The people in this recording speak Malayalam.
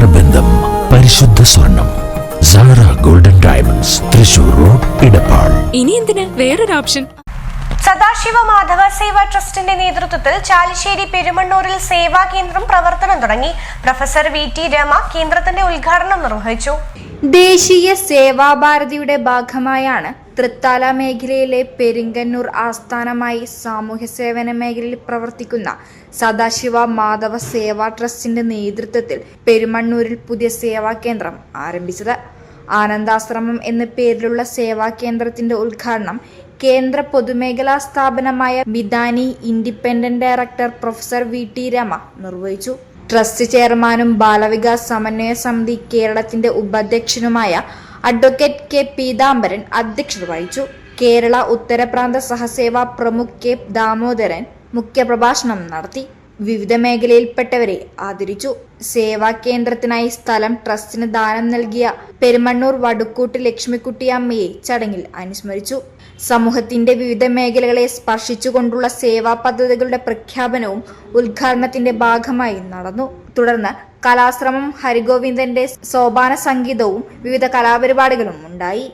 നേത്രബന്ധം പരിശുദ്ധ സ്വർണം Sara golden diamonds Thrissur road Edappal ഇനി എന്തിന്? വേറൊരു ഓപ്ഷൻ സദാശിവ മാധവ സേവാ ട്രസ്റ്റിന്റെ നേതൃത്വത്തിൽ ചാലിശ്ശേരി പെരുമണ്ണൂരിൽ സേവാ കേന്ദ്രം പ്രവർത്തനം തുടങ്ങി. പ്രൊഫസർ വി ടി രമ കേന്ദ്രത്തിന്റെ ഉദ്ഘാടനം നിർവഹിച്ചു. ദേശീയ സേവാഭാരതിയുടെ ഭാഗമായാണ് തൃത്താല മേഖലയിലെ പെരിങ്കന്നൂർ ആസ്ഥാനമായി സാമൂഹ്യ സേവന മേഖലയിൽ പ്രവർത്തിക്കുന്ന സദാശിവ മാധവ സേവാ ട്രസ്റ്റിന്റെ നേതൃത്വത്തിൽ പെരുമണ്ണൂരിൽ പുതിയ സേവാ കേന്ദ്രം ആരംഭിച്ചത്. ആനന്ദാശ്രമം എന്ന പേരിലുള്ള സേവാ കേന്ദ്രത്തിന്റെ ഉദ്ഘാടനം കേന്ദ്ര പൊതുമേഖലാ സ്ഥാപനമായ Midhani independent director professor V T Rama നിർവഹിച്ചു. ട്രസ്റ്റ് ചെയർമാനും ബാലവികാസ് സമന്വയ സമിതി കേരളത്തിന്റെ ഉപാധ്യക്ഷനുമായ അഡ്വക്കേറ്റ് കെ പീതാംബരൻ അധ്യക്ഷത വഹിച്ചു. കേരള ഉത്തരപ്രാന്ത സഹസേവാ പ്രമുഖ് കെ ദാമോദരൻ മുഖ്യപ്രഭാഷണം നടത്തി. വിവിധ മേഖലയിൽപ്പെട്ടവരെ ആദരിച്ചു. സേവാ കേന്ദ്രത്തിനായി സ്ഥലം ട്രസ്റ്റിന് ദാനം നൽകിയ പെരുമണ്ണൂർ വടുക്കൂട്ട് ലക്ഷ്മിക്കുട്ടിയമ്മയെ ചടങ്ങിൽ അനുസ്മരിച്ചു. സമൂഹത്തിന്റെ വിവിധ മേഖലകളെ സ്പർശിച്ചുകൊണ്ടുള്ള സേവാ പദ്ധതികളുടെ പ്രഖ്യാപനവും ഉദ്ഘാടനത്തിന്റെ ഭാഗമായി നടന്നു. തുടർന്ന് കലാശ്രമം ഹരിഗോവിന്ദന്റെ സോപാന സംഗീതവും വിവിധ കലാപരിപാടികളും ഉണ്ടായി.